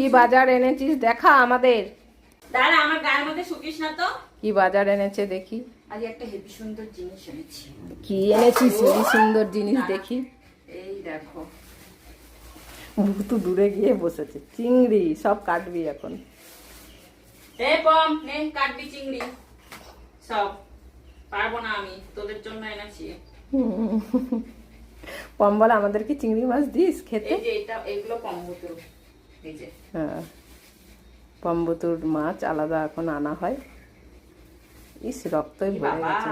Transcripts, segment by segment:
কি বাজার এনেছিস? দেখা আমাদের। দাঁড়া আমার গায়ের মধ্যে শুকিস না তো। কি বাজার এনেছে দেখি। আজ একটা হেভি সুন্দর জিনিস এনেছি। কি এনেছিস? হেবি সুন্দর জিনিস দেখি। এই দেখো। ভুতু দূরে গিয়ে বসেছে। চিংড়ি সব কাটবি এখন। এ পম নে কাটবি চিংড়ি। সব। পারব না আমি তোদের জন্য এনেছি। পম্বল আমাদের কি চিংড়ি মাছ দিস খেতে? এই এগুলো এই যে হ্যাঁ। পম্বতুর মাছ আলাদা এখন আনা হয়। ইস রক্তই ভরে গেছে।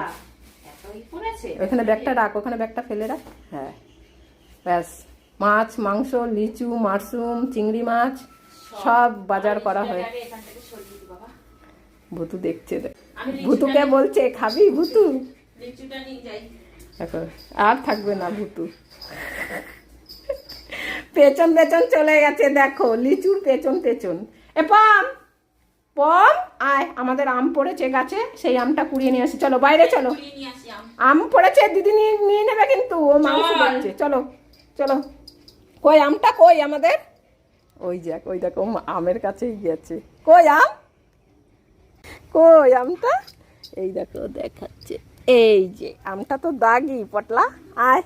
ওখানে ব্যাগটা রাখ ওখানে ব্যাগটা ফেলে রাখ। হ্যাঁ। ব্যাস মাছ মাংস লিচু মাশরুম চিংড়ি মাছ সব বাজার করা হয়। ভুতু দেখছে ভুতুকে বলছে খাবি ভুতু? আর থাকবে না ভুতু। পেছন পেছন চলে গেছে দেখো লিচুর পেছন পেছন। এ পম পম আয় আমাদের আম পড়েছে গাছে সেই আমটা কুড়িয়ে নিয়ে আসি। চলো বাইরে চলো। আম। পড়েছে দিদি নিয়ে নিয়ে নেবে কিন্তু ও মাংস। দেখছে চলো চলো। কই আমটা কই আমাদের? ওই যাক ওই দেখো আমের কাছেই গেছে। কই আম? কই আমটা? এই দেখো দেখাচ্ছে। এই যে আমটা তো দাগি পটলা। আয়।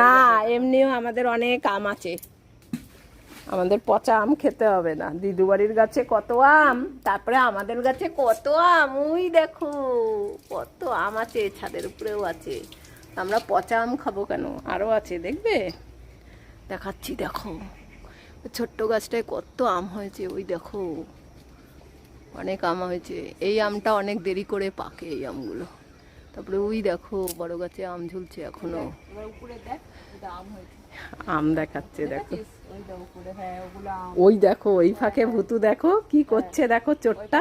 না এমনিও আমাদের অনেক আম আছে। আমাদের পচা আম খেতে হবে না। দিদু বাড়ির গাছে কত আম তারপরে আমাদের গাছে কত আম। ওই দেখো কত আম আছে ছাদের উপরেও আছে। আমরা পচা আম খাব কেন? আরও আছে দেখবে? দেখাচ্ছি দেখো। ছোট্ট গাছটায় কত আম হয়েছে ওই দেখো। অনেক আম হয়েছে। এই আমটা অনেক দেরি করে পাকে এই আমগুলো। তারপরে ওই দেখো বড় গাছে আম ঝুলছে এখনও। আম দেখাচ্ছে দেখো। ওই দেখ উপরে হ্যাঁ ওই দেখো ওই ফাঁকে ভুতু দেখো কি করছে দেখো চোরটা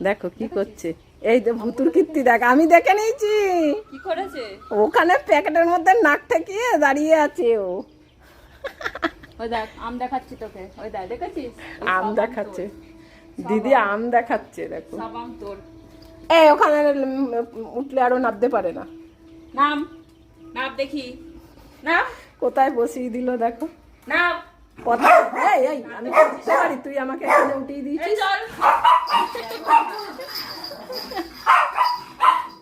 দেখো কি করছে। এই তো ভুতুর কীর্তি দেখ আমি দেখে নিয়েছি। কি করেছে? ওখানে প্যাকেটের মধ্যে নাক ঠেকিয়ে দাঁড়িয়ে আছে ও। ওই দেখ আম দেখাচ্ছি তোকে। ওই দেখ দেখেছিস? আম দেখাচ্ছে। দিদি আম দেখাচ্ছে দেখো। সব আম তোর। এই ওখানে উঠলে আরও নামতে পারে না। নাম নাম দেখি। নাম? কোথায় বসিয়ে দিল দেখো। নাম? কথা এই এই আমি তো উঠতে পারি তুই আমাকে এখানে উঠিয়ে দিয়েছিস। চল।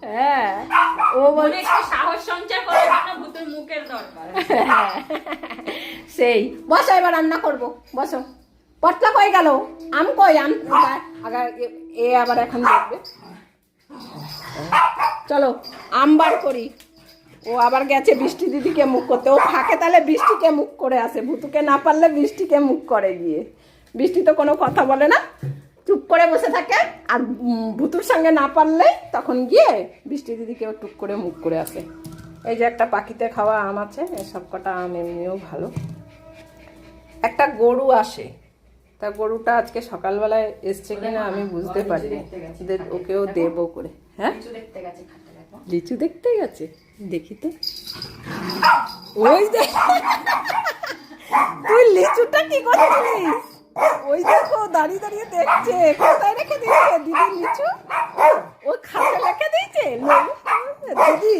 হ্যাঁ ও একটু সাহস সঞ্চার করার জন্য ভূতের মুখের দরকার। সেই বসো এবার রান্না করব। বসো। পটলা কই গেল? আম কই? আম আগার এ- এ আবার এখন দেখবে। চলো, আম বার করি। ও আবার গেছে বৃষ্টি দিদিকে মুখ করতে। ও ফাঁকে তাহলে বৃষ্টিকে মুখ করে আসে। ভুতুকে না পারলে বৃষ্টিকে মুখ করে গিয়ে। বৃষ্টি তো কোনো কথা বলে না। চুপ করে বসে থাকে। আর ভুতুর সঙ্গে না পারলে তখন গিয়ে বৃষ্টি দিদিকেও টুক করে মুখ করে আসে। এই যে একটা পাখিতে খাওয়া আম আছে এই সব কটা আম এমনিও ভালো। একটা গরু আসে। তা গরুটা আজকে সকালবেলায় এসছে কিনা আমি বুঝতে পারিনি। ওকেও দেবো করে হ্যাঁ? লিচু দেখতে গেছে দেখি। তো। ওই দেখ তুই লিচুটা কি করছিস? ওই দেখো দাঁড়িয়ে দাঁড়িয়ে দেখছে। কোথায় রেখে দিয়েছে? দিদি লিচু? ও খাতে রেখে দিয়েছে? দিদি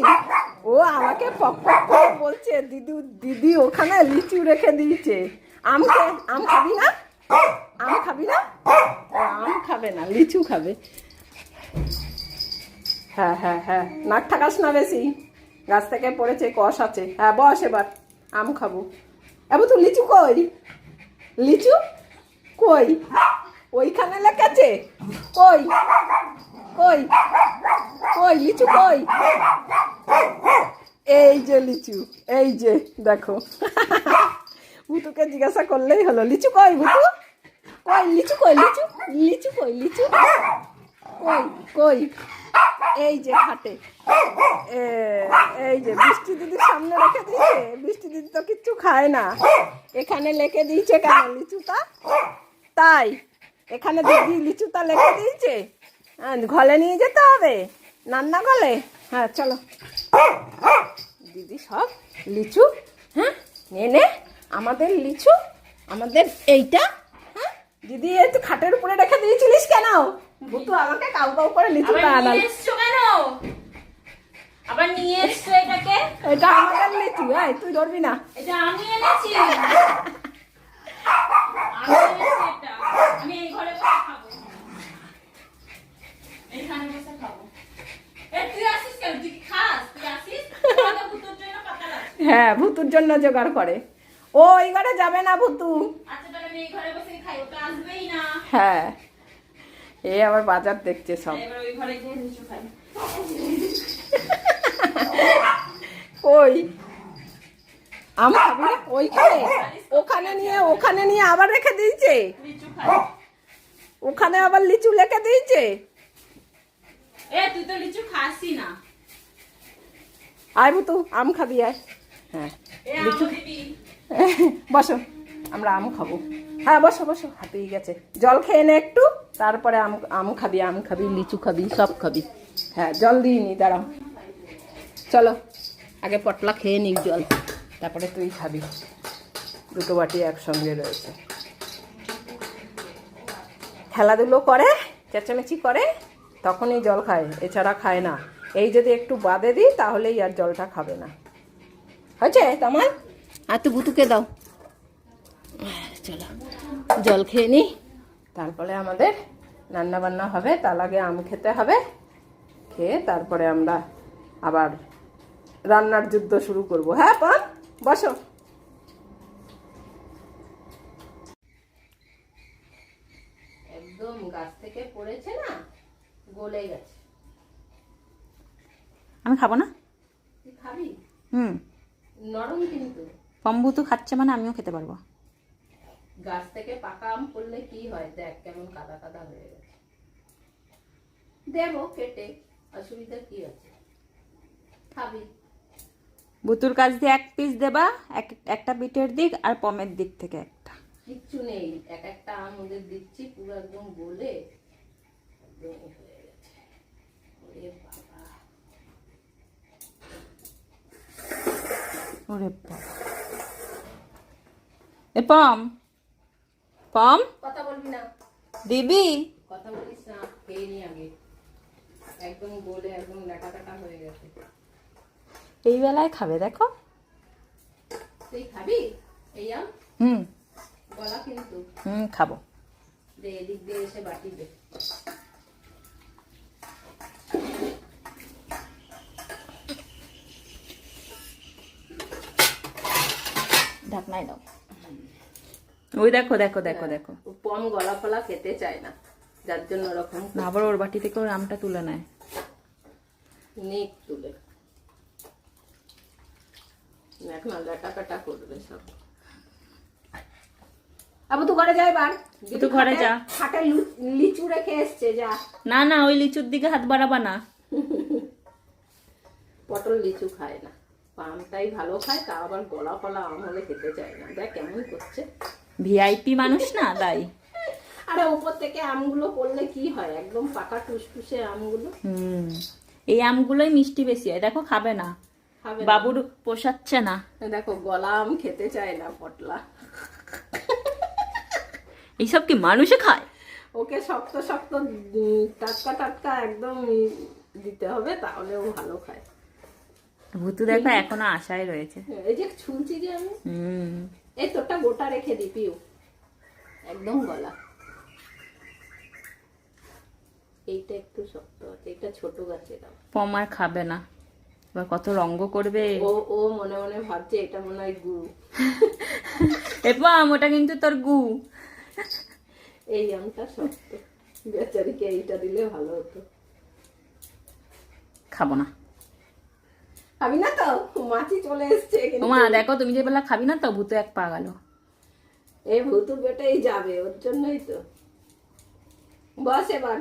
ও আমাকে পক পক করে বলছে দিদি দিদি ওখানে লিচু রেখে দিয়েছে। আম খে- আম খাবি না? আম খাবি না? আম খাবে না, লিচু খাবে। হ্যাঁ হ্যাঁ হ্যাঁ নাক ঠাকাস না বেশি। গাছ থেকে পড়েছে, কষ আছে। হ্যাঁ বস এবার, আম খাব। এবার তুই লিচু কই? লিচু? কই? ওইখানে লেখেছে? কই? কই? কই, লিচু কই? এই যে লিচু, এই যে, দেখো। ভুতুকে জিজ্ঞাসা করলেই হলো, লিচু কই, ভুতু? কই লিচু কই লিচু? লিচু কই লিচু? কই কই? এই যে এ, এই যে বৃষ্টি দিদির সামনে রেখে দিয়েছে বৃষ্টি দিদি তো কিচ্ছু খায় না। এখানে লেখে দিয়েছে কেন লিচুটা? তাই এখানে দিদি লিচুটা লেখে দিয়েছে। ঘলে নিয়ে যেতে হবে রান্না গলে হ্যাঁ চলো। দিদি সব লিচু হ্যাঁ নে আমাদের লিচু আমাদের এইটা দিদি এই তো খাটের উপরে রেখে দিয়েছিলিস কেন? ভুতু আমাকে কাউ কাউ করে লিচুটা আবার আনাল নিয়ে এসছো কেন? আবার নিয়ে এসছো এটাকে? এটা আমাদের লিচু এই তুই ধরবি না। এটা আমি এনেছি। আমি এই ঘরে খাব। এইখানে বসে খাব। হ্যাঁ ভুতুর জন্য জোগাড় করে। ও ওই ঘরে যাবে না ভুতু। আচ্ছা তাহলে এই ঘরে বসে খাই ওটা আসবেই না হ্যাঁ। এ আবার বাজার দেখছে সব। ওই লিচু আম না? ওইখানে ওখানে নিয়ে ওখানে নিয়ে আবার রেখে দিয়েছে? ওখানে আবার লিচু রেখে দিয়েছে? এ তুই তো লিচু খাসই না। আয় ভুতু আম খাবি আয়। হ্যাঁ দিবি। বসো আমরা আম খাব। হ্যাঁ বসো বসো। হাতেই গেছে। জল খেয়ে নে একটু, তারপরে আম আম খাবি আম খাবি, লিচু খাবি, সব খাবি। হ্যাঁ জল দিয়ে নি, দাঁড়াও। চলো, আগে পটলা খেয়ে নিক জল। তারপরে তুই খাবি। দুটো বাটি একসঙ্গে রয়েছে। খেলাধুলো করে, চেঁচামেচি করে, তখনই জল খায়, এছাড়া খায় না। এই যদি একটু বাদে দিই, তাহলেই আর জলটা খাবে না। হয়েছে তোমার আর তুই বুতুকে দাও। চলো। জল খেয়ে নিই তারপরে আমাদের রান্না বান্না হবে তার আগে আম খেতে হবে। খেয়ে তারপরে আমরা আবার রান্নার যুদ্ধ শুরু করব। হ্যাঁ পান বসো। একদম গাছ থেকে পড়েছে না গলে গেছে। আমি খাব না? খাবি? হুম। নরম কিন্তু। পম্বু তো খাচ্ছে মানে আমিও খেতে পারব। গাছ থেকে পাকা আম পড়লে কি হয়? দেখ কেমন কাদা কাদা হয়ে গেছে। দেবো কেটে অসুবিধা কি আছে? খাবি। বুতুর কাছ দিয়ে এক পিস দেবা এক একটা বিটের দিক আর পমের দিক থেকে একটা। কিচ্ছু নেই এক একটা আম ওদের দিচ্ছি পুরো একদম গলে একদম এ হয়ে গেছে। ওরে বাবা। ওরে বাবা। এ পম পম কথা বলবি না। দিবি? কথা বলিস না খেয়ে নি আগে। একদম গলে একদম ডাটা কাটা হয়ে গেছে। এই বেলায় খাবে দেখো। তুই খাবি? এই আম? হুম। গলা কিন্তু। হুম খাব। দে এদিক দিয়ে এসে বাটি দে। ঢাকনাই দাও। ওই দেখো দেখো দেখো দেখো। ও পম গলা ফলা খেতে চায় না যার জন্য ওরকম আবার ওর বাটি থেকে ওর আমটা তুলে নেয়। নেক তুলে। দেখ না লেটা কাটা করবে সব। আবু তো ঘরে যাই বার তো ঘরে যা। খাটে লিচু রেখে এসছে যা। না না ওই লিচুর দিকে হাত বাড়াবা না। পটল লিচু খায় না। পামটাই ভালো খায় তা আবার গলা ফলা আম হলে খেতে চায় না। দেখ কেমন করছে। ভিআইপি মানুষ না তাই? আরে উপর থেকে আমগুলো পড়লে কি হয়? একদম পাকা টুসটুসে আমগুলো। হুম। এই আমগুলোই মিষ্টি বেশি হয়। দেখো খাবে না। খাবে বাবুর পোষাচ্ছে না। দেখো গলা আম খেতে চায় না পটলা। এইসব কি মানুষে খায়? ওকে শক্ত শক্ত টাটকা টাটকা একদম দিতে হবে তাহলে ও ভালো খায়। ভুতু দেখো এখনও আশায় রয়েছে। এই যে শুনছি যে আমি। হুম। এই তোরটা গোটা রেখে দি পিউ। একদম গলা। এইটা একটু শক্ত আছে এটা ছোট গাছের। পমার খাবে না। এবার কত রঙ্গ করবে। ও ও মনে মনে ভাবছে এটা মনে হয় গু। এ পম ওটা কিন্তু তোর গু। এই আমটা শক্ত। বেচারিকে এইটা দিলে ভালো হতো। খাব না। খাবি না তো? মাছি চলে এসছে তোমা দেখো তুমি যে বেলা খাবি না তো ভূতে এক পা গেল। এই ভুতুর বেটাই যাবে ওর জন্যই তো। বস এবার।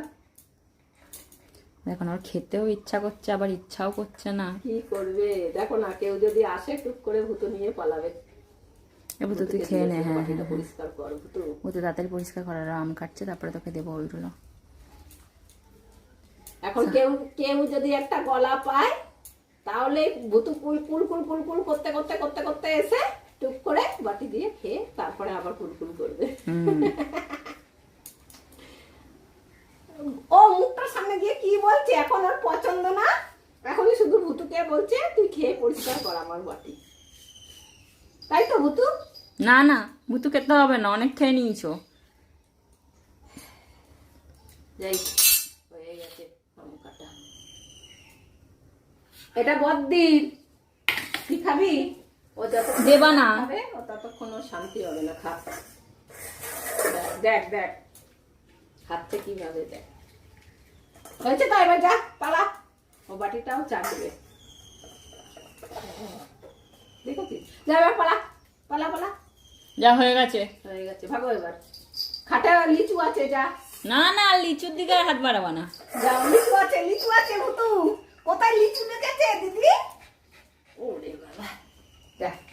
দেখো না খেতেও ইচ্ছা করছে আবার ইচ্ছাও করছে না। কি করবে? দেখো না কেউ যদি আসে টুক করে ভুতু নিয়ে পালাবে। ভূতু তুই খেয়ে নে হ্যাঁ হ্যাঁ পরিষ্কার কর ভুতু। ভূতু তাড়াতাড়ি পরিষ্কার করার আম কাটছে তারপরে তোকে দেবো ওইগুলো। এখন কেউ কেউ যদি একটা গলা পায় তাহলে ভুতু কুল কুল কুল কুল কুল করতে করতে করতে করতে এসে টুক করে বাটি দিয়ে খেয়ে তারপরে আবার কুলকুল করবে। ও মুখটার সামনে গিয়ে কি বলছে? এখন আর পছন্দ না। এখনই শুধু ভুতুকে বলছে তুই খেয়ে পরিষ্কার কর আমার বাটি। তাই তো ভুতু? না না ভুতু খেতে হবে না অনেক খেয়ে নিয়েছো। যাই হয়ে গেছে লঙ্কাটা এটা বদ্দির তুই খাবি? ও যত দেবা না। খাবে ও ততক্ষণ ও শান্তি হবে না খা। দেখ, দেখ খাচ্ছে কীভাবে দেখ। হয়েছে তো এবার যা পালা। ও বাটিটাও চাটবে দেখেছিস? যা এবার পালা পালা পালা। যা হয়ে গেছে। হয়ে গেছে ভাগো এবার। খাটা লিচু আছে যা। না না লিচুর দিকে হাত বাড়াবা না। যাও লিচু আছে লিচু আছে ভুতু। কোথায় লিচু লেগেছে দিদি। ওরে বাবা।